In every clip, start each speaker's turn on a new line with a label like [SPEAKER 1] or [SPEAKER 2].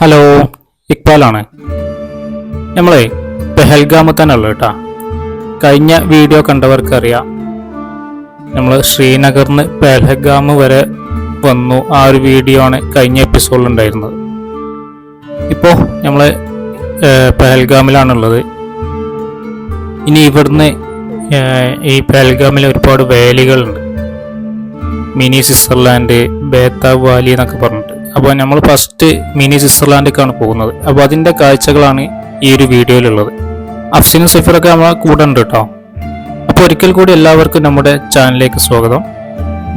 [SPEAKER 1] Hello ഇക്ബാലാണ്. നമ്മളെ പെഹൽഗാമ് തന്നെ ഉള്ളു കേട്ടാ. കഴിഞ്ഞ വീഡിയോ കണ്ടവർക്കറിയാം. നമ്മൾ ശ്രീനഗറിന് പെഹൽഗാം വരെ വന്നു. ആ ഒരു വീഡിയോ ആണ് കഴിഞ്ഞ എപ്പിസോഡിൽ ഉണ്ടായിരുന്നത്. ഇപ്പോൾ നമ്മൾ പെഹൽഗാമിലാണുള്ളത്. ഇനി ഇവിടുന്ന് ഈ പെഹൽഗാമിൽ ഒരുപാട് വേലികളുണ്ട്. മിനി സ്വിറ്റ്സർലാൻഡ് ബേത്താബ് വാലി എന്നൊക്കെ പറഞ്ഞിട്ട്. അപ്പോൾ നമ്മൾ ഫസ്റ്റ് മിനി സ്വിറ്റ്സർലാൻഡിലേക്കാണ് പോകുന്നത്. അപ്പോൾ അതിന്റെ കാഴ്ചകളാണ് ഈ ഒരു വീഡിയോയിലുള്ളത്. അഫ്സിനും സഫീറൊക്കെ നമ്മളെ കൂടെ ഉണ്ട് കേട്ടോ. അപ്പോൾ ഒരിക്കൽ കൂടി എല്ലാവർക്കും നമ്മുടെ ചാനലിലേക്ക് സ്വാഗതം.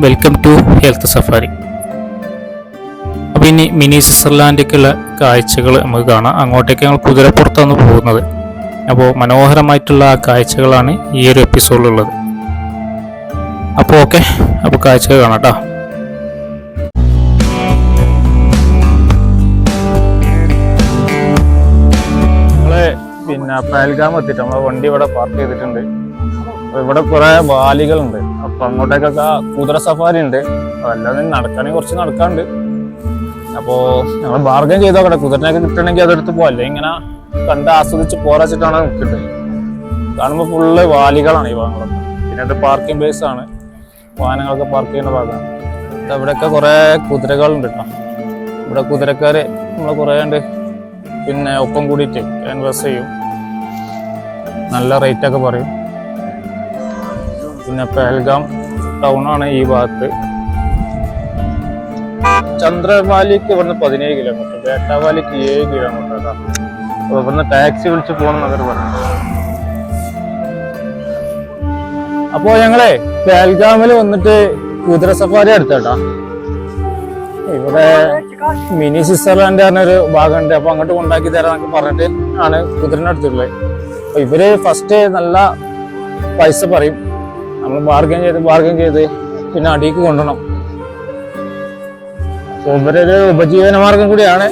[SPEAKER 1] വെൽക്കം ടു ഹെൽത്ത് സഫാരി അപ്പോൾ ഇനി മിനി സ്വിറ്റ്സർലാൻഡിലേക്കുള്ള കാഴ്ചകൾ നമുക്ക് കാണാം. അങ്ങോട്ടേക്ക് ഞങ്ങൾ കുതിരപ്പുറത്താണ് പോകുന്നത്. അപ്പോൾ മനോഹരമായിട്ടുള്ള ആ കാഴ്ചകളാണ് ഈ ഒരു എപ്പിസോഡിലുള്ളത് അപ്പോൾ ഓക്കെ അപ്പോൾ കാഴ്ചകൾ കാണാം കേട്ടോ. പിന്നെ പഹൽഗാം എത്തിയിട്ട് നമ്മളെ വണ്ടി ഇവിടെ പാർക്ക് ചെയ്തിട്ടുണ്ട്. ഇവിടെ കുറെ വാലികളുണ്ട്. അപ്പൊ അങ്ങോട്ടേക്കൊക്കെ കുതിര സഫാരി ഉണ്ട്. അല്ലാതെ നടക്കാനേ കുറച്ച് നടക്കാണ്ട് അപ്പോ ഞങ്ങൾ ബാർഗൻ ചെയ്തോ കട കുതിരനൊക്കെ കിട്ടണമെങ്കിൽ അതെടുത്ത് പോവല്ലേ ഇങ്ങനെ കണ്ട് ആസ്വദിച്ച് പോരാച്ചിട്ടാണ് നിൽക്കുന്നത്. കാണുമ്പോൾ ഫുള്ള് വാലികളാണ് ഈ ഭാഗങ്ങളൊക്കെ. പിന്നെ അത് പാർക്കിംഗ് പ്ലേസ് ആണ്. വാഹനങ്ങളൊക്കെ പാർക്ക് ചെയ്യുന്ന ഭാഗമാണ്. ഇവിടെയൊക്കെ കുറേ കുതിരകളുണ്ട് കേട്ടോ. ഇവിടെ കുതിരക്കാര് നമ്മൾ കുറെ ഉണ്ട് പിന്നെ ഒപ്പം കൂടിയിട്ട് ക്യാൻവാസ് ചെയ്യും. നല്ല റേറ്റ് ഒക്കെ പറയും. പിന്നെ പെഹൽഗാം ആണ് ഈ ഭാഗത്ത്. ചന്ദ്രവാലിക്ക് ഇവിടുന്ന് പതിനേഴ് കിലോമീറ്റർ ബേട്ടാവാലിക്ക് ഏഴ് കിലോമീറ്റർ കേട്ടോ അപ്പൊ ഇവിടുന്ന് ടാക്സി വിളിച്ച് പോകണം എന്നൊക്കെ പറഞ്ഞു അപ്പോ ഞങ്ങളെ പേൽഗാമിൽ വന്നിട്ട് കുതിര സഫാരി എടുത്തേട്ടാ. ഇവിടെ മിനി സ്വിറ്റ്സർലാൻഡ് പറഞ്ഞൊരു ഭാഗമുണ്ട്. അപ്പൊ അങ്ങോട്ട് കൊണ്ടാക്കി തരാന്നൊക്കെ പറഞ്ഞിട്ട് ആണ് കുതിരനെ അപ്പൊ ഇവർ ഫസ്റ്റ് നല്ല പൈസ പറയും. നമ്മൾ ബാർഗൻ ചെയ്ത് ബാർഗൻ ചെയ്ത് പിന്നെ അടിക്ക് കൊണ്ടണം അപ്പൊ ഇവരൊരു ഉപജീവന മാർഗം കൂടിയാണ്.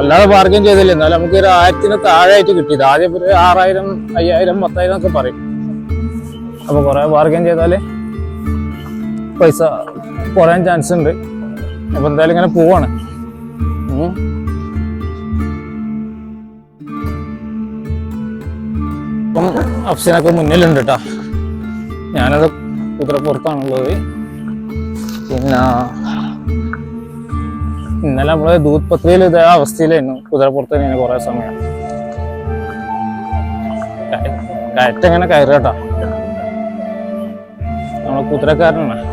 [SPEAKER 1] അല്ലാതെ ബാർഗൻ ചെയ്തില്ല. എന്നാലും നമുക്ക് ഒരു ആയിരത്തിന് താഴെ ആയിട്ട് കിട്ടിയത്. ആദ്യം ഒരു ആറായിരം അയ്യായിരം പത്തായിരം ഒക്കെ പറയും. അപ്പൊ കുറെ ബാർഗൻ ചെയ്താൽ പൈസ കുറയാൻ ചാൻസ് ഉണ്ട്. അപ്പൊ എന്തായാലും ഇങ്ങനെ പോവാണ്. ഇപ്പം അഫ്സിനൊക്കെ മുന്നിലുണ്ട് കേട്ടോ ഞാനത് കുതിരപ്പുറത്താണുള്ളത് പിന്നെ ഇന്നലെ നമ്മൾ ദൂത് പത്രിയിൽ ഇതേ അവസ്ഥയിലായിരുന്നു. കുതിരപ്പുറത്ത് തന്നെയാണ് കുറെ സമയം. കയറ്റങ്ങനെ കയറ്റം ഇങ്ങനെ കയറി കേട്ടാ നമ്മളെ കുതിരക്കാരനാണ്.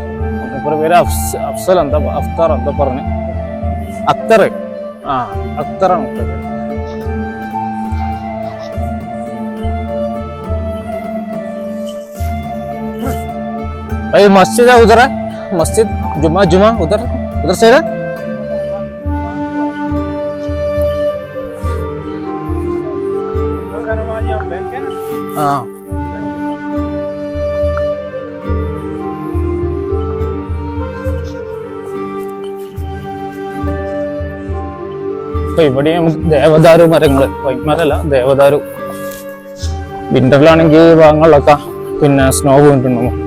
[SPEAKER 1] മൂപ്പരെ പേര് അഫ്സ് അഫ്സൽ എന്താ അഫ്താർ എന്താ പറഞ്ഞു? അക്തർ. ആ അക്തറാണ് മൂപ്പരെ പേര്. भाई मस्जिद है उधर है मस्जिद जुमा जुमा उधर उधर से है हाँ ഇപ്പൊ ഇവിടെയും ദേവദാരു മരങ്ങള് വൈമരല്ല ദേവദാരു വിന്ററിലാണെങ്കിൽ ഈ ഭാഗങ്ങളിലൊക്കെ പിന്നെ സ്നോ വീണിട്ടുണ്ട്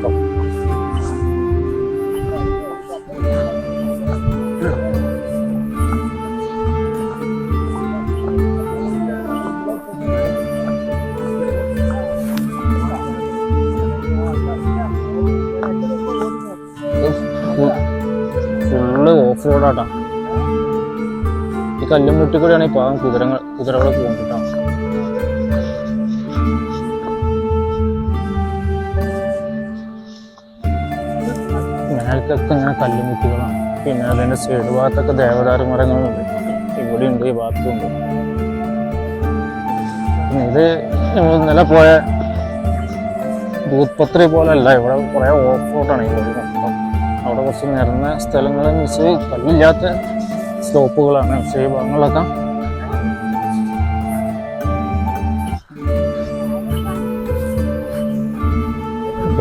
[SPEAKER 1] കല്ലും മുട്ടി കൂടെയാണ് ഈ പാവം കുതിരകൾ കുതിരകളൊക്കെ പോകുന്നുട്ടാ മേൽക്കൊക്കെ ഇങ്ങനെ കല്ലുമുട്ടികളാണ്. പിന്നെ അതിന്റെ സൈഡ് ഭാഗത്തൊക്കെ ദേവദാരു മരങ്ങളുണ്ട് ഇവിടെ ഉണ്ട്. ഈ ഭാഗത്തുണ്ട് ഇത് നമ്മൾ ഇന്നലെ പോയ ദൂത്പത്രി അല്ല ഇവിടെ കുറെ ഓഫ് റോഡാണ് ഈ വഴി അവിടെ കുറച്ച് നിരന്ന സ്ഥലങ്ങളെന്ന് വെച്ച് കല്ലില്ലാത്ത സ്ലോപ്പുകളാണ് പക്ഷേ ഈ ഭാഗങ്ങളൊക്കെ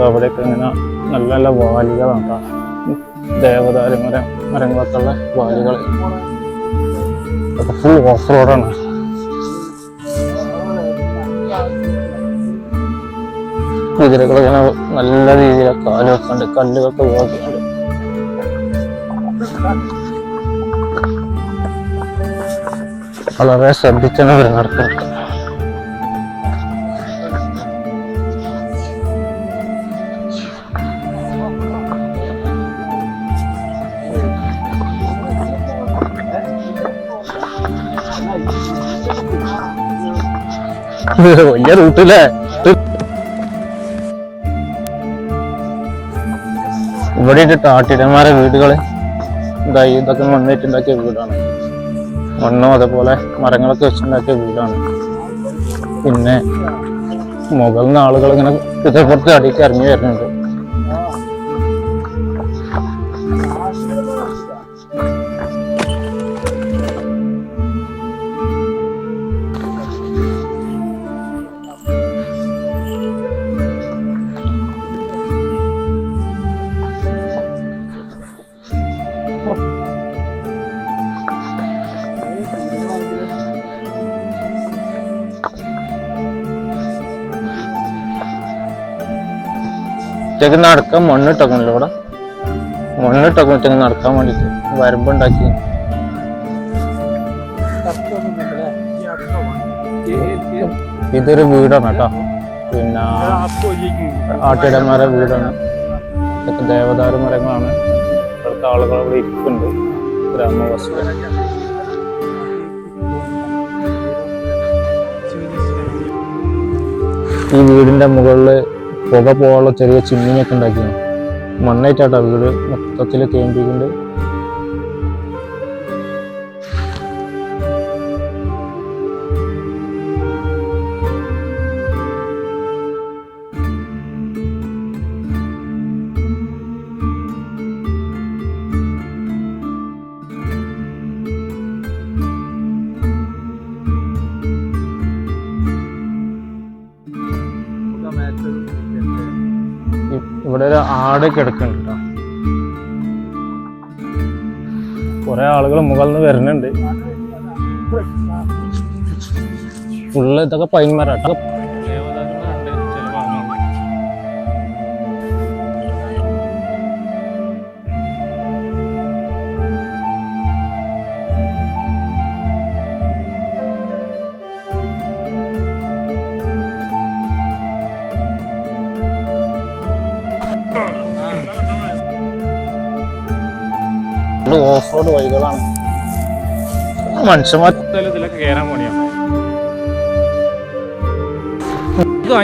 [SPEAKER 1] അവിടെയൊക്കെ ഇങ്ങനെ നല്ല നല്ല വാലികളാണ്. ദേവദാരു മരം മരങ്ങളൊക്കെ ഉള്ള വാലികൾ ഫുൾ ഓഫ് റോഡാണ് കുതിരകൾ നല്ല രീതിയിലൊക്കെ ആലോചിക്കുന്നുണ്ട് കല്ലുകൾക്ക് കല്ലുകളൊക്കെ വളരെ ശ്രദ്ധിച്ചാണ് അവർ നടക്കുന്നത് വലിയ റൂട്ടില്ലേ ഇവിടെ ഇട്ടിട്ട് ആട്ടിടന്മാരെ വീടുകൾ. ഇതായി ഇതൊക്കെ മണ്ണിട്ടുണ്ടാക്കിയ വീടാണ്. മണ്ണും അതേപോലെ മരങ്ങളൊക്കെ വെച്ചുണ്ടാക്കിയ വീടാണ്. പിന്നെ മുകളിൽ നിന്ന് ആളുകൾ ഇങ്ങനെ കുതിരപ്പുറത്ത് അടിക്ക് ഇറങ്ങി വരുന്നുണ്ട്. ഉച്ചയ്ക്ക് നടക്കാൻ മണ്ണിട്ടക്കണല്ലോ ഇവിടെ. മണ്ണിട്ടൊക്കെ ഒറ്റയ്ക്ക് നടക്കാൻ വേണ്ടിട്ട്. വരമ്പുണ്ടാക്കി ഇതൊരു വീടാണ് കേട്ടോ. പിന്നെ ആട്ടിടന്മാരെ വീടാണ്. ഇതൊക്കെ ദേവദാര മരങ്ങളാണ് ഇവിടുത്തെ ആളുകൾ ഇവിടെ ഇരിക്കുന്നുണ്ട് ഗ്രാമവാസികൾ. ഈ വീടിന്റെ മുകളിൽ പുക പോകാനുള്ള ചെറിയ ചിമ്മിനിയൊക്കെ ഉണ്ടാക്കിയാണ് മണ്ണായിട്ടാട്ടോ വീട് മൊത്തത്തിൽ കേന്ദ്രീകുണ്ട് ആട് കിടക്കുന്നുണ്ട് കുറെ ആളുകൾ മുകളിൽ വരുന്നുണ്ട്. ഫുള്ള് ഇതൊക്കെ പൈന്മരാട്ടോ ഓഫ് റോഡ് വഴികളാണ്. മനുഷ്യന്മാർ
[SPEAKER 2] ഇതിലൊക്കെ കയറാൻ പണിയാ. ഇത്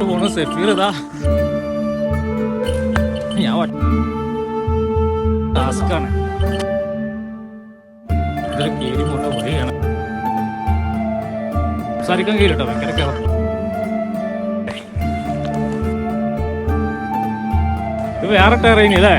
[SPEAKER 2] പോണ സെഫീർ ഇതാ. ഞാൻ ടാസ്കാണ് ഇതൊരു കേരി പോണ വഴിയാണ് സംസാരിക്കാൻ കഴിയില്ലട്ടോ ഭയങ്കര കേരളം ഇത് വേറെ അല്ലേ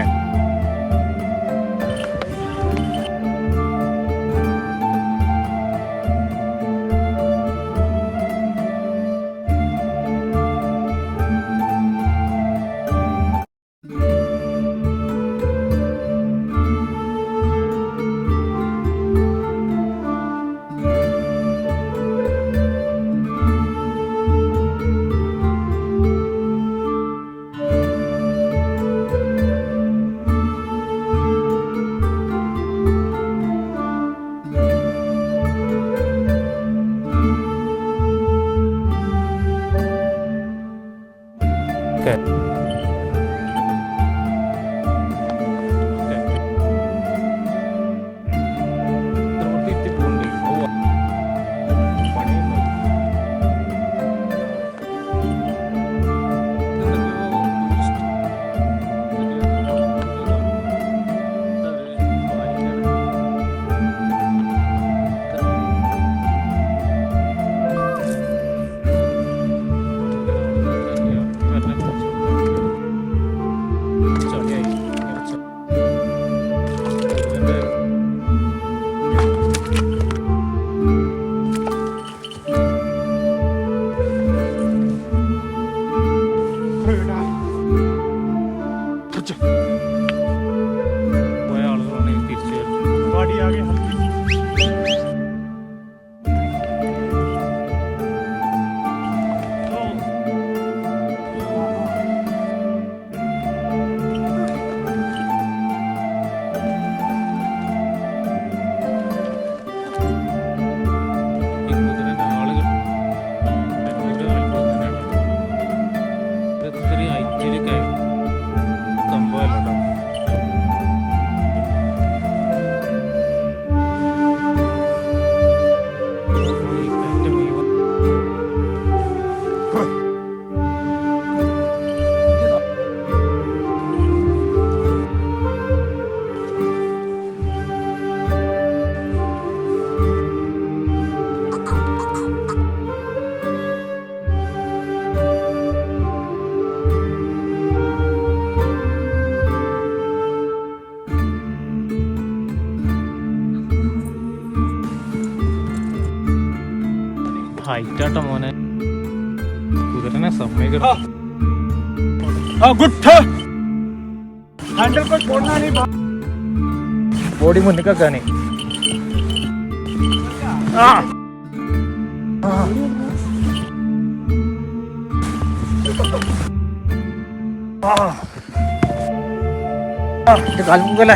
[SPEAKER 2] गुट्ठा। हैंडल पर छोड़ना नहीं बॉडी में निकल जाने। हाँ। हाँ। गाल गला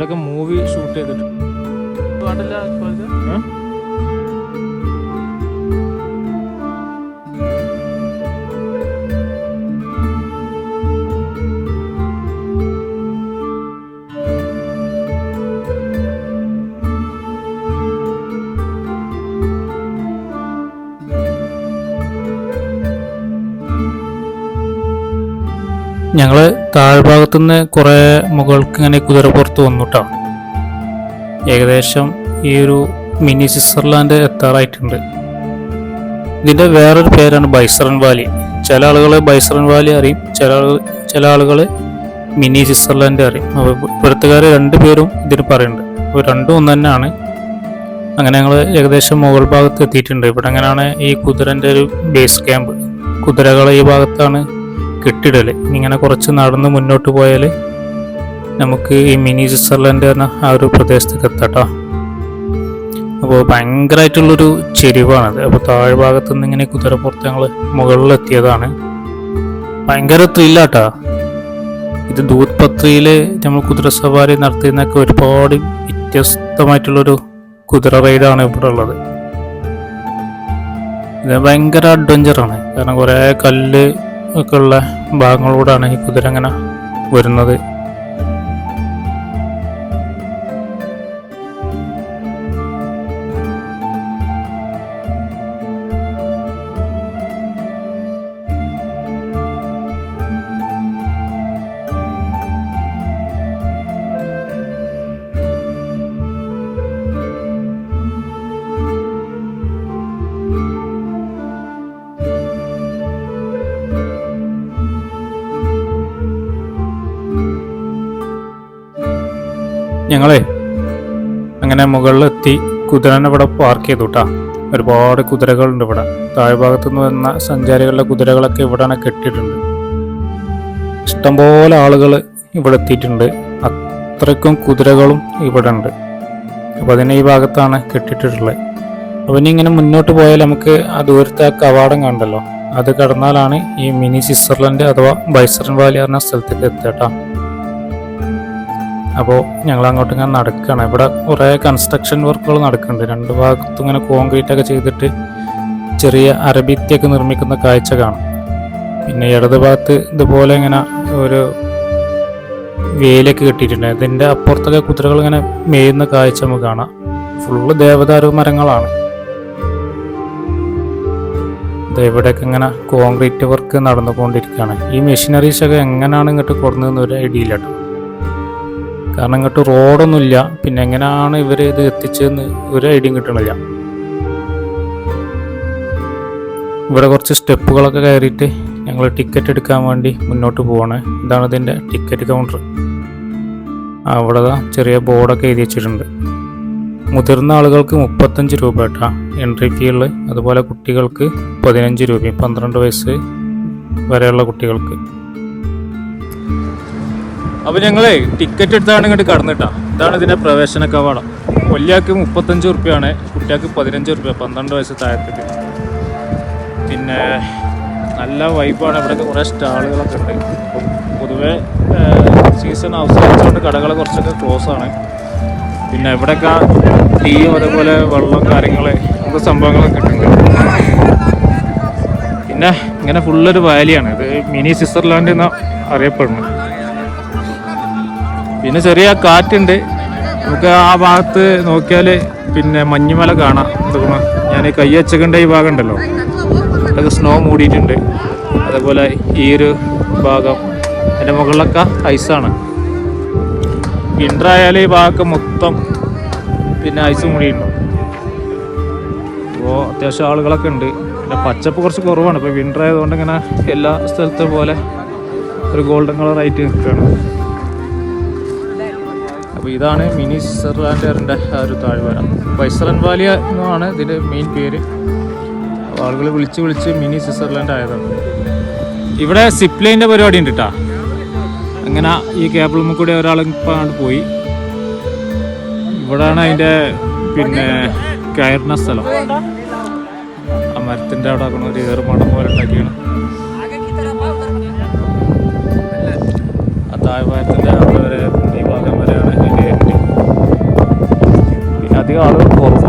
[SPEAKER 2] ഇവിടെയൊക്കെ മൂവി ഷൂട്ട് ചെയ്തിട്ടുണ്ട് പാടില്ല ഏ? താഴ്ഭാഗത്തുനിന്ന് കുറെ മുകൾക്ക് ഇങ്ങനെ കുതിരപ്പുറത്ത് വന്നു കേട്ടോ ഏകദേശം ഈ ഒരു മിനി സ്വിറ്റ്സർലാൻഡ് എത്താറായിട്ടുണ്ട്. ഇതിന്റെ വേറൊരു പേരാണ് ബൈസറൻ വാലി. ചില ആളുകൾ ബൈസറൻ വാലി അറിയും ചില ആളുകൾ ചില ആളുകൾ മിനി സ്വിറ്റ്സർലാൻഡ് അറിയും. ഇവിടുത്തുകാർ രണ്ട് പേരും ഇതിന് പറയുന്നുണ്ട്. അപ്പോൾ രണ്ടും ഒന്ന് തന്നെയാണ്. അങ്ങനെ ഞങ്ങൾ ഏകദേശം മുകൾ ഭാഗത്ത് എത്തിയിട്ടുണ്ട്. ഇവിടെ അങ്ങനെയാണ് ഈ കുതിരന്റെ ഒരു ബേസ് ക്യാമ്പ്. കുതിരകൾ ഈ ഭാഗത്താണ് കെട്ടിടൽ. ഇനി ഇങ്ങനെ കുറച്ച് നടന്ന് മുന്നോട്ട് പോയാൽ നമുക്ക് ഈ മിനി സ്വിറ്റ്സർലൻഡ് എന്ന ആ ഒരു പ്രദേശത്തേക്ക് എത്താട്ടോ. അപ്പോൾ ഭയങ്കരമായിട്ടുള്ളൊരു ചെരിവാണത്. അപ്പോൾ താഴ്ഭാഗത്തു നിന്ന് ഇങ്ങനെ കുതിരപ്പുറത്ത് ഞങ്ങൾ മുകളിലെത്തിയതാണ്. ഭയങ്കര ത്രില്ലാട്ടാ. ഇത് ദൂത് പത്രിയിൽ നമ്മൾ കുതിര സവാരി നടത്തിയെന്നൊക്കെ ഒരുപാട് വ്യത്യസ്തമായിട്ടുള്ളൊരു കുതിര റൈഡാണ് ഇവിടെ ഉള്ളത് ഇത് ഭയങ്കര അഡ്വഞ്ചറാണ്. കാരണം കുറേ കല്ല് ഒക്കെ ഉള്ള ഭാഗങ്ങളിലൂടെയാണ് ഈ കുതിര അങ്ങനെ വരുന്നത്. ഞങ്ങളെ അങ്ങനെ മുകളിലെത്തി കുതിരനെ ഇവിടെ പാർക്ക് ചെയ്തു കേട്ടാ ഒരുപാട് കുതിരകളുണ്ട് ഇവിടെ. താഴ്ഭാഗത്തു നിന്ന് വന്ന സഞ്ചാരികളുടെ കുതിരകളൊക്കെ ഇവിടെയാണ് കെട്ടിയിട്ടുണ്ട്. ഇഷ്ടംപോലെ ആളുകൾ ഇവിടെ എത്തിയിട്ടുണ്ട്. അത്രയ്ക്കും കുതിരകളും ഇവിടെ ഉണ്ട് അപ്പോൾ അതിനെ ഈ ഭാഗത്താണ് കെട്ടിയിട്ടുള്ളത്. അപ്പം ഇങ്ങനെ മുന്നോട്ട് പോയാൽ നമുക്ക് ആ ദൂരത്തെ ആ കവാടം കണ്ടല്ലോ. അത് കടന്നാലാണ് ഈ മിനി സ്വിറ്റ്സർലൻഡ് അഥവാ ബൈസറൻ വാലി പറഞ്ഞ സ്ഥലത്തേക്ക് എത്തുക അപ്പോൾ ഞങ്ങൾ അങ്ങോട്ട് ഇങ്ങനെ നടക്കുകയാണ് ഇവിടെ കുറേ കൺസ്ട്രക്ഷൻ വർക്കുകൾ നടക്കുന്നുണ്ട്. രണ്ട് ഭാഗത്തും ഇങ്ങനെ കോൺക്രീറ്റ് ഒക്കെ ചെയ്തിട്ട് ചെറിയ അരബിത്തിയൊക്കെ നിർമ്മിക്കുന്ന കാഴ്ച കാണാം. പിന്നെ ഇടത് ഭാഗത്ത് ഇതുപോലെ ഇങ്ങനെ ഒരു വേലൊക്കെ കെട്ടിയിട്ടുണ്ട്. ഇതിന്റെ അപ്പുറത്തൊക്കെ കുതിരകൾ ഇങ്ങനെ മേയുന്ന കാഴ്ച നമുക്ക് കാണാം. ഫുള്ള് ദേവദാരു മരങ്ങളാണ്. ഇവിടെയൊക്കെ ഇങ്ങനെ കോൺക്രീറ്റ് വർക്ക് നടന്നുകൊണ്ടിരിക്കുകയാണ്. ഈ മെഷീനറീസ് ഒക്കെ എങ്ങനെയാണ് ഇങ്ങോട്ട് കൊടുന്നതെന്ന് ഒരു ഐഡിയ ഇല്ല കേട്ടോ. കാരണം ഇങ്ങോട്ട് റോഡൊന്നുമില്ല. പിന്നെ എങ്ങനെയാണ് ഇവർ ഇത് എത്തിച്ചതെന്ന് ഒരു ഐഡിയയും കിട്ടണില്ല. ഇവിടെ കുറച്ച് സ്റ്റെപ്പുകളൊക്കെ കയറിയിട്ട് ഞങ്ങൾ ടിക്കറ്റ് എടുക്കാൻ വേണ്ടി മുന്നോട്ട് പോവാണ്. ഇതാണ് ഇതിന്റെ ടിക്കറ്റ് കൗണ്ടർ. അവിടെ ചെറിയ ബോർഡൊക്കെ എഴുതി വെച്ചിട്ടുണ്ട്. മുതിർന്ന ആളുകൾക്ക് മുപ്പത്തഞ്ച് രൂപ കേട്ടാ. എൻട്രി ഫീയുള്ള അതുപോലെ കുട്ടികൾക്ക് പതിനഞ്ച് രൂപയും പന്ത്രണ്ട് വയസ്സ് വരെയുള്ള കുട്ടികൾക്ക്. അപ്പൊ ഞങ്ങളെ ടിക്കറ്റ് എടുത്താണ് ഇങ്ങോട്ട് കടന്നിട്ടാ ഇതാണ് ഇതിന്റെ പ്രവേശന കവാടം. വലിയാൾക്ക് മുപ്പത്തഞ്ച് റുപ്യാണ് കുട്ടികൾക്ക് പതിനഞ്ച് റുപ്യ പന്ത്രണ്ട് വയസ്സ് താഴത്തേക്ക്. പിന്നെ നല്ല വൈബാണ് ഇവിടെ കുറേ സ്റ്റാളുകളൊക്കെ ഉണ്ട്. പൊതുവേ സീസൺ അവസാനിച്ചുകൊണ്ട് കടകൾ കുറച്ചൊക്കെ ക്ലോസ് ആണ്. പിന്നെ ഇവിടെയൊക്കെ ടീയും അതുപോലെ വെള്ളം കാര്യങ്ങൾ അങ്ങനത്തെ സംഭവങ്ങളൊക്കെ ഉണ്ട്. പിന്നെ ഇങ്ങനെ ഫുള്ളൊരു വാലിയാണ് ഇത് മിനി സ്വിറ്റ്സർലാൻഡ് എന്ന് അറിയപ്പെടുന്നു പിന്നെ ചെറിയ കാറ്റുണ്ട്. നമുക്ക് ആ ഭാഗത്ത് നോക്കിയാൽ പിന്നെ മഞ്ഞുമല കാണാം. ഞാൻ കൈ വെച്ചക്കണ്ട ഈ ഭാഗം ഉണ്ടല്ലോ. അതൊക്കെ സ്നോ മൂടിയിട്ടുണ്ട്. അതേപോലെ ഈ ഒരു ഭാഗം അതിന്റെ മുകളിലൊക്കെ ഐസാണ് വിന്റർ ആയാൽ ഈ ഭാഗമൊക്കെ മൊത്തം പിന്നെ ഐസ് മൂടിയിട്ടുണ്ടാവും അപ്പോൾ അത്യാവശ്യം ആളുകളൊക്കെ ഉണ്ട്. പിന്നെ പച്ചപ്പ് കുറച്ച് കുറവാണ്. ഇപ്പോൾ വിന്റർ ആയതുകൊണ്ട് ഇങ്ങനെ എല്ലാ സ്ഥലത്തെ പോലെ ഒരു ഗോൾഡൻ കളർ ആയിട്ട് നിൽക്കുകയാണ്. അപ്പോൾ ഇതാണ് മിനി സ്വിറ്റ്സർലാൻഡറിന്റെ ആ ഒരു താഴ്വര. വൈസറൻ വാലിയ എന്നാണ് ഇതിന്റെ മെയിൻ പേര്. ആളുകൾ വിളിച്ച് വിളിച്ച് മിനി സ്വിറ്റ്സർലാൻഡ് ആയതാണ് ഇവിടെ സിപ്ലൈന്റെ പരിപാടി ഉണ്ട് കേട്ടോ അങ്ങനെ ഈ കേബിളുമ്മ കൂടി ഒരാൾ ഇപ്പം പോയി. ഇവിടാണ് അതിന്റെ പിന്നെ കയറുന്ന സ്ഥലം. ആ മരത്തിന്റെ അവിടെ ആക്കണ ഒരു മടം പോലെ ഉണ്ടാക്കിയാണ്. ആ താഴ്വാരത്തിന്റെ അവിടെ പിന്നെ അധികം ആളുകൾ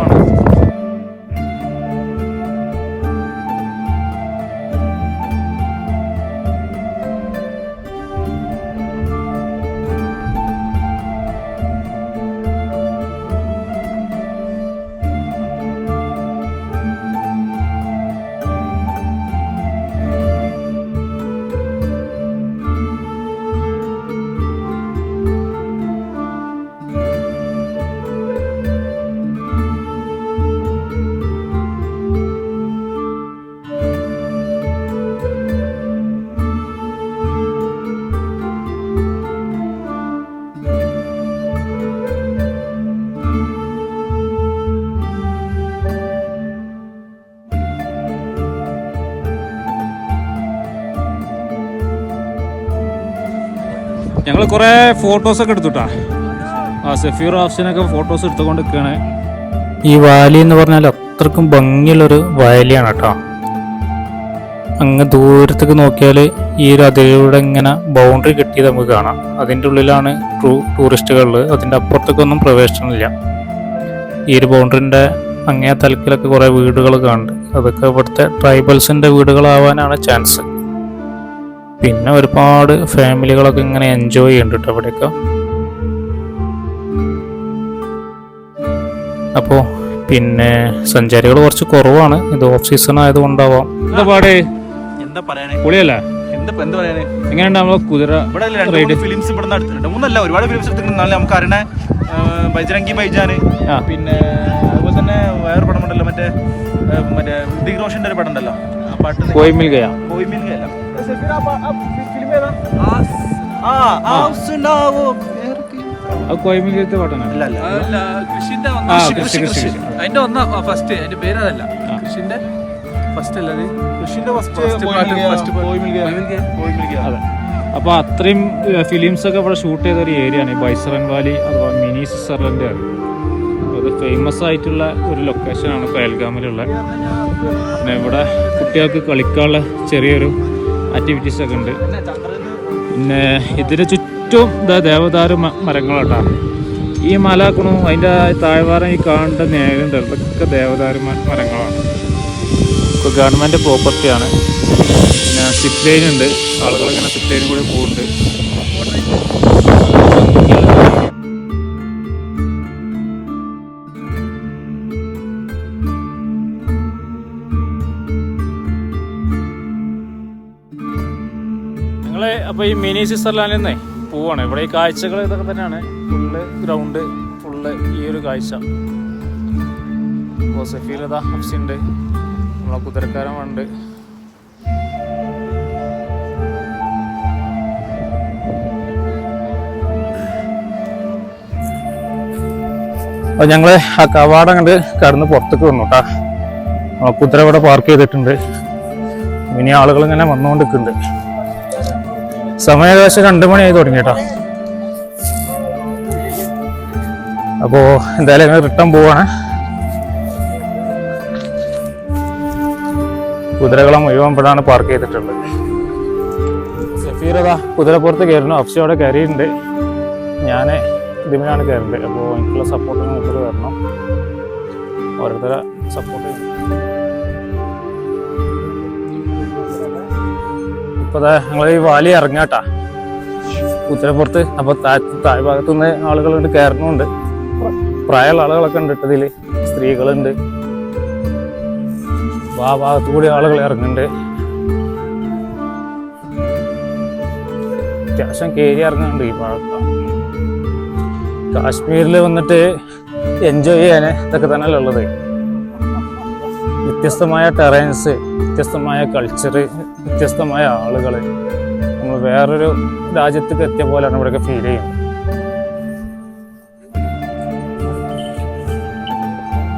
[SPEAKER 2] ഞങ്ങൾ കുറേ ഫോട്ടോസൊക്കെ എടുത്തുട്ടാ. ആ സഫീർ ഹാഫ്സിനൊക്കെ ഫോട്ടോസ് എടുത്തുകൊണ്ട് നിൽക്കുകയാണ് ഈ വാലി എന്ന് പറഞ്ഞാൽ അത്രക്കും ഭംഗിയുള്ളൊരു വാലിയാണ് കേട്ടോ അങ്ങ് ദൂരത്തേക്ക് നോക്കിയാൽ ഈ ഒരു അതിലൂടെ ഇങ്ങനെ ബൗണ്ടറി കെട്ടിയത് നമുക്ക് കാണാം. അതിന്റെ ഉള്ളിലാണ് ടൂ ടൂറിസ്റ്റുകളിൽ അതിന്റെ അപ്പുറത്തേക്കൊന്നും പ്രവേശനമില്ല. ഈ ഒരു ബൗണ്ടറിന്റെ അങ്ങേ തലക്കിലൊക്കെ കുറേ വീടുകൾ കാണുന്നുണ്ട്. അതൊക്കെ ഇവിടുത്തെ ട്രൈബൽസിന്റെ വീടുകളാവാനാണ് ചാൻസ് പിന്നെ ഒരുപാട് ഫാമിലികളൊക്കെ ഇങ്ങനെ എൻജോയ് ചെയ്യുന്നുണ്ട് അവിടെയൊക്കെ. അപ്പോൾ പിന്നെ സഞ്ചാരികൾ കുറച്ച് കുറവാണ്. ഇത് ഓഫ് സീസൺ ആയതുകൊണ്ടാവാം. എന്താ പാട്?
[SPEAKER 3] എന്താ പറയാനേ?
[SPEAKER 2] പൊളിയല്ലേ?
[SPEAKER 3] എന്താ എന്ത് പറയാനേ?
[SPEAKER 2] എങ്ങനെയുണ്ട് നമ്മളെ കുതിര
[SPEAKER 3] ഇവിടെ ഫിലിംസ് മൂന്നല്ല ഒരുപാട് ഫിലിംസ് എടുത്തിട്ടുണ്ട്. എന്നാലും നമുക്ക് അറിയണ ബൈജരംഗി ബൈജാന് പിന്നെ അതുപോലെ തന്നെ വേറെ പടം ഉണ്ടല്ലോ മറ്റേ മറ്റേ ഋതിക് റോഷന്റെ ഒരു പടം ഉണ്ടല്ലോ ആ പാട്ട്
[SPEAKER 2] കോയിമിൽ ഗയാ. കോയിമിൽ ഗയത്തെ പാട്ടാണ്.
[SPEAKER 4] കൃഷിന്റെ
[SPEAKER 2] കൃഷി കൃഷി
[SPEAKER 4] അതിന്റെ ഒന്നാ ഫസ്റ്റ് അതിന്റെ പേര് അതല്ല കൃഷിന്റെ ഫസ്റ്റ് അല്ലത്
[SPEAKER 3] കൃഷിന്റെ
[SPEAKER 2] ഫസ്റ്റ് അപ്പോൾ അത്രയും ഫിലിംസ് ഒക്കെ ഇവിടെ ഷൂട്ട് ചെയ്ത ഒരു ഏരിയ ആണ്. ഈ ബൈസറൻ വാലി അഥവാ മിനി സ്വിറ്റ്സർലൻഡ് ആണ്. അത് ഫേമസ് ആയിട്ടുള്ള ഒരു ലൊക്കേഷൻ ആണ് പേൽഗാമിലുള്ള പിന്നെ ഇവിടെ കുട്ടികൾക്ക് കളിക്കാനുള്ള ചെറിയൊരു ആക്ടിവിറ്റീസ് ഒക്കെ ഉണ്ട്. പിന്നെ ഇതിന് ചുറ്റും ഇതാ ദേവദാരു മരങ്ങളാട്ടാ. ഈ മല കുണു അതിന്റെ താഴ്വാരം ഈ കാണേണ്ട നേരുണ്ട് ഇതൊക്കെ ദേവദാരു മരങ്ങളാണ്. ഇപ്പോൾ ഗവൺമെന്റ് പ്രോപ്പർട്ടിയാണ് പിന്നെ സിപ്ലൈൻ ലൈൻ ഉണ്ട്. ആളുകൾ ലൈനിൽ കൂടി പോകുന്നുണ്ട് മിനി സ്വിറ്റ്സർലാൻഡിൽ നിന്നേ പോവാണ്. ഇവിടെ ഈ കാഴ്ചകൾ ഇതൊക്കെ തന്നെയാണ്. ഫുള്ള് ഗ്രൗണ്ട് ഫുള്ള് ഈ ഒരു കാഴ്ച. ഇതാ ഹഫ്സിണ്ട് നമ്മളെ കുതിരക്കാരൻ ഉണ്ട്
[SPEAKER 1] അപ്പം ഞങ്ങൾ ആ കവാടം കണ്ട് കടന്ന് പുറത്തേക്ക് വന്നു കേട്ടാ കുതിര ഇവിടെ പാർക്ക് ചെയ്തിട്ടുണ്ട്. ഇനി ആളുകൾ ഇങ്ങനെ വന്നുകൊണ്ടിരിക്കുന്നുണ്ട്. സമയം ഏകദേശം രണ്ട് മണിയായി തുടങ്ങി കേട്ടോ. അപ്പോൾ എന്തായാലും റിട്ടേൺ പോവാണ്. കുതിരകളെ മുഴുവൻ ഇവിടെയാണ് പാർക്ക് ചെയ്തിട്ടുള്ളത്. സഫീറതാ കുതിരപ്പുറത്ത് കയറുന്നു. അഫ്സി അവിടെ കയറിയിട്ടുണ്ട്. ഞാൻ ഇതിനാണ് കയറുന്നത് അപ്പോൾ എനിക്കുള്ള സപ്പോർട്ട് മൂപ്പർ തരണം ഓരോരുത്തരെ സപ്പോർട്ട് ഇപ്പൊ ഞങ്ങൾ ഈ വാലി ഇറങ്ങാട്ടാ. കുത്തിരപ്പുറത്ത് അപ്പോൾ താഴ് താഴ് ഭാഗത്തുനിന്ന് ആളുകളുണ്ട് കയറുന്നുണ്ട്. പ്രായമുള്ള ആളുകളൊക്കെ ഉണ്ട് ഇട്ടതിൽ സ്ത്രീകളുണ്ട്. അപ്പോൾ ആ ഭാഗത്ത് കൂടി ആളുകൾ ഇറങ്ങുന്നുണ്ട്. അത്യാവശ്യം കയറി ഇറങ്ങുന്നുണ്ട് ഈ ഭാഗത്ത്. കാശ്മീരിൽ വന്നിട്ട് എൻജോയ് ചെയ്യാൻ ഇതൊക്കെ തന്നെയല്ലേ ഉള്ളത്. വ്യത്യസ്തമായ ടെറൈൻസ് വ്യത്യസ്തമായ കൾച്ചർ വ്യത്യസ്തമായ ആളുകൾ നമ്മൾ വേറൊരു രാജ്യത്തേക്ക് എത്തിയ പോലെയാണ് ഇവിടെയൊക്കെ ഫീൽ ചെയ്യുന്നത്.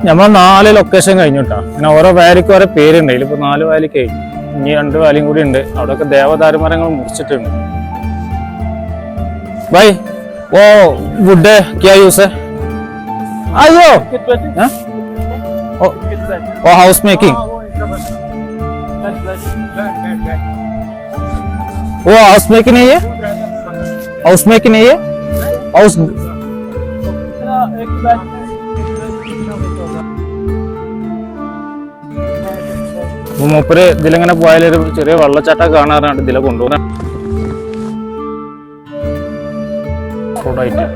[SPEAKER 1] നമ്മൾ നാല് ലൊക്കേഷൻ കഴിഞ്ഞിട്ടാ. അങ്ങനെ ഓരോ വാലിക്ക് ഓരോ പേരുണ്ട്. ഇതിലിപ്പോൾ നാല് വാലി കഴിഞ്ഞു. ഇനി രണ്ട് വാലിയും കൂടി ഉണ്ട്. അവിടെയൊക്കെ ദേവദാരുമരങ്ങൾ മുറിച്ചിട്ടുണ്ട്. ബൈ. ഓ വുഡ് ക്യാ യൂസ് അയ്യോ! ഓ ഹൗസ് മേക്കിംഗ് ओ, ओ हाउस मेकिंग वो हाउस मेकिंग नहीं है हाउस मेकिंग नहीं है हाउस അപ്പൊ മൂപ്പര് ഇതിലിങ്ങനെ പോയാലൊരു ചെറിയ വെള്ളച്ചാട്ടം കാണാറുണ്ട് ഇതിലെ കൊണ്ടുപോകുന്ന റോഡായിട്ട്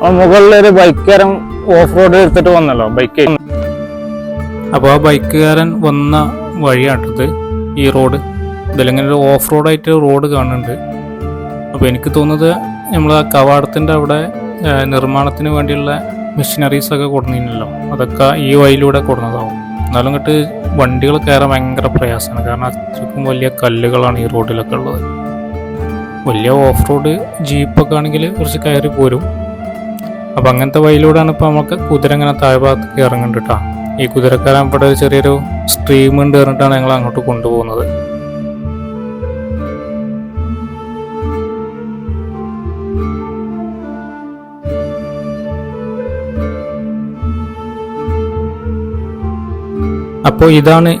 [SPEAKER 1] ആ മുകളിലൊരു ബൈക്കാരൻ ഓഫ് റോഡ് എടുത്തിട്ട് വന്നല്ലോ ബൈക്ക്
[SPEAKER 2] അപ്പോൾ ആ ബൈക്കുകാരൻ വന്ന വഴിയാട്ടത് ഈ റോഡ് ഇതിലിങ്ങനെ ഒരു ഓഫ് റോഡായിട്ട് റോഡ് കാണുന്നുണ്ട്. അപ്പോൾ എനിക്ക് തോന്നുന്നത് നമ്മൾ ആ കവാടത്തിന്റെ അവിടെ നിർമ്മാണത്തിന് വേണ്ടിയുള്ള മെഷീനറീസ് ഒക്കെ കൊടുന്നില്ലല്ലോ. അതൊക്കെ ഈ വഴിയിലൂടെ കൊടുന്നതാവും. എന്നാലും ഇങ്ങോട്ട് വണ്ടികൾ കയറാൻ ഭയങ്കര പ്രയാസമാണ്. കാരണം അത്രയ്ക്കും വലിയ കല്ലുകളാണ് ഈ റോഡിലൊക്കെ ഉള്ളത്. വലിയ ഓഫ് റോഡ് ജീപ്പൊക്കെ ആണെങ്കിൽ കുറച്ച് കയറി പോരും. അപ്പം അങ്ങനത്തെ വഴിയിലൂടെയാണ് ഇപ്പോൾ നമുക്ക് കുതിര ഇങ്ങനെ താഴ്ഭാഗത്തേക്ക് ഇറങ്ങുന്നുണ്ട് കേട്ടോ ഈ കുതിരക്കാരൻ ഇവിടെ ഒരു ചെറിയൊരു സ്ട്രീം ഉണ്ട് പറഞ്ഞിട്ടാണ് ഞങ്ങൾ അങ്ങോട്ട് കൊണ്ടുപോകുന്നത്. അപ്പോൾ ഇതാണ്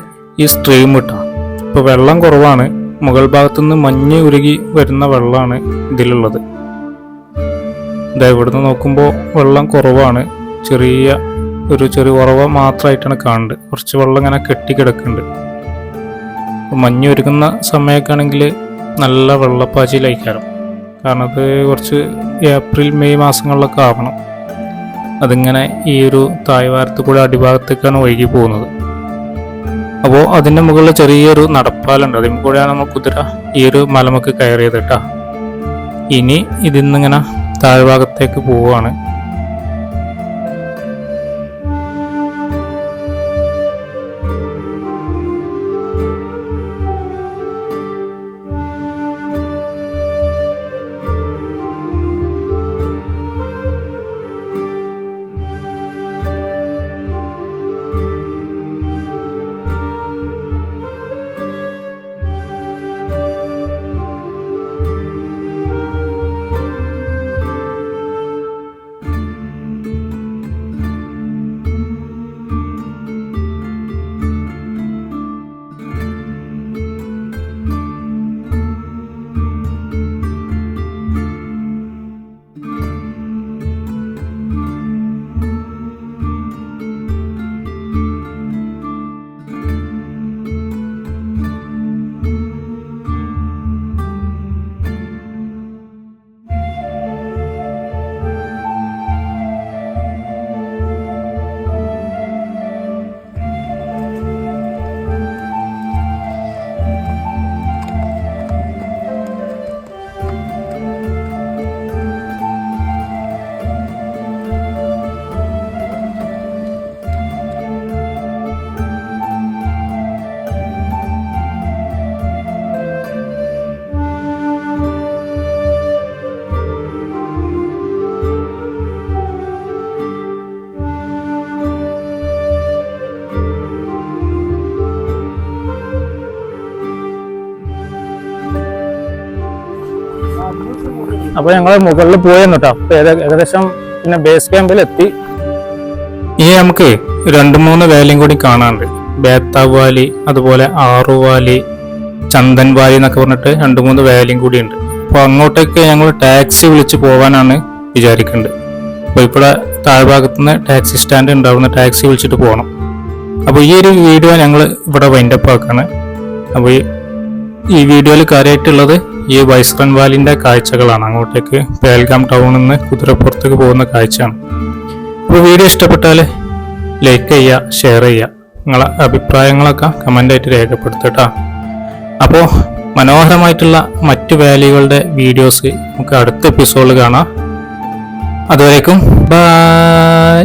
[SPEAKER 2] ഈ സ്ട്രീം കേട്ടോ ഇപ്പോൾ വെള്ളം കുറവാണ്. മുകൾ ഭാഗത്തുനിന്ന് മഞ്ഞ് ഉരുകി വരുന്ന വെള്ളമാണ് ഇതിലുള്ളത്. ഇതാ ഇവിടുന്ന് നോക്കുമ്പോൾ വെള്ളം കുറവാണ്. ചെറിയ ഒരു ചെറിയ ഉറവ മാത്രമായിട്ടാണ് കാണുന്നത് കുറച്ച് വെള്ളം ഇങ്ങനെ കെട്ടിക്കിടക്കുന്നുണ്ട് മഞ്ഞ് ഒരുക്കുന്ന സമയമൊക്കെ ആണെങ്കിൽ നല്ല വെള്ളപ്പാച്ചിലായിക്കാരം കാരണം അത് കുറച്ച് ഏപ്രിൽ മെയ് മാസങ്ങളിലൊക്കെ ആവണം. അതിങ്ങനെ ഈ ഒരു തായ്വാരത്ത് കൂടെ അടിഭാഗത്തേക്കാണ് ഒഴുകി പോകുന്നത്. അപ്പോൾ അതിന്റെ മുകളിൽ ചെറിയൊരു നടപ്പാലുണ്ട്. അതിൽ കൂടെയാണ് നമ്മൾ കുതിര ഈ ഒരു മലമൊക്കെ കയറിയത് കേട്ടോ ഇനി ഇതിന്നിങ്ങനെ താഴ്ഭാഗത്തേക്ക് പോവുകയാണ്
[SPEAKER 1] അപ്പൊ ഞങ്ങൾ മുകളിൽ പോയെന്നു കേട്ടോ അപ്പൊ ഏകദേശം പിന്നെ ബേസ് ക്യാമ്പിൽ എത്തി.
[SPEAKER 2] ഇനി നമുക്ക് രണ്ട് മൂന്ന് വാലിയും കൂടി കാണാനുണ്ട്. ബേത്താവ് വാലി അതുപോലെ ആറു വാലി ചന്ദൻ വാലി എന്നൊക്കെ പറഞ്ഞിട്ട് രണ്ട് മൂന്ന് വാലിയും കൂടി ഉണ്ട്. അപ്പോൾ അങ്ങോട്ടേക്ക് ഞങ്ങൾ ടാക്സി വിളിച്ച് പോകാനാണ് വിചാരിക്കുന്നത് അപ്പോൾ ഇവിടെ താഴ്ഭാഗത്ത് നിന്ന് ടാക്സി സ്റ്റാൻഡ് ഉണ്ടാവുന്ന ടാക്സി വിളിച്ചിട്ട് പോകണം അപ്പോൾ ഈ ഒരു വീഡിയോ ഞങ്ങൾ ഇവിടെ വൈൻഡപ്പ് ആക്കാണ്. അപ്പോൾ ഈ ഈ വീഡിയോയിൽ കാര്യമായിട്ടുള്ളത് ഈ വൈസ്കൺ വാലിന്റെ കാഴ്ചകളാണ്. അങ്ങോട്ടേക്ക് പേൽഗാം ടൗണിൽ നിന്ന് കുതിരപ്പുറത്തേക്ക് പോകുന്ന കാഴ്ചയാണ്. അപ്പോൾ വീഡിയോ ഇഷ്ടപ്പെട്ടാൽ ലൈക്ക് ചെയ്യുക ഷെയർ ചെയ്യുക. നിങ്ങളെ അഭിപ്രായങ്ങളൊക്കെ കമന്റായിട്ട് രേഖപ്പെടുത്തട്ടോ. അപ്പോൾ മനോഹരമായിട്ടുള്ള മറ്റു വാലികളുടെ വീഡിയോസ് നമുക്ക് അടുത്ത എപ്പിസോഡിൽ കാണാം. അതുവരേക്കും ബൈ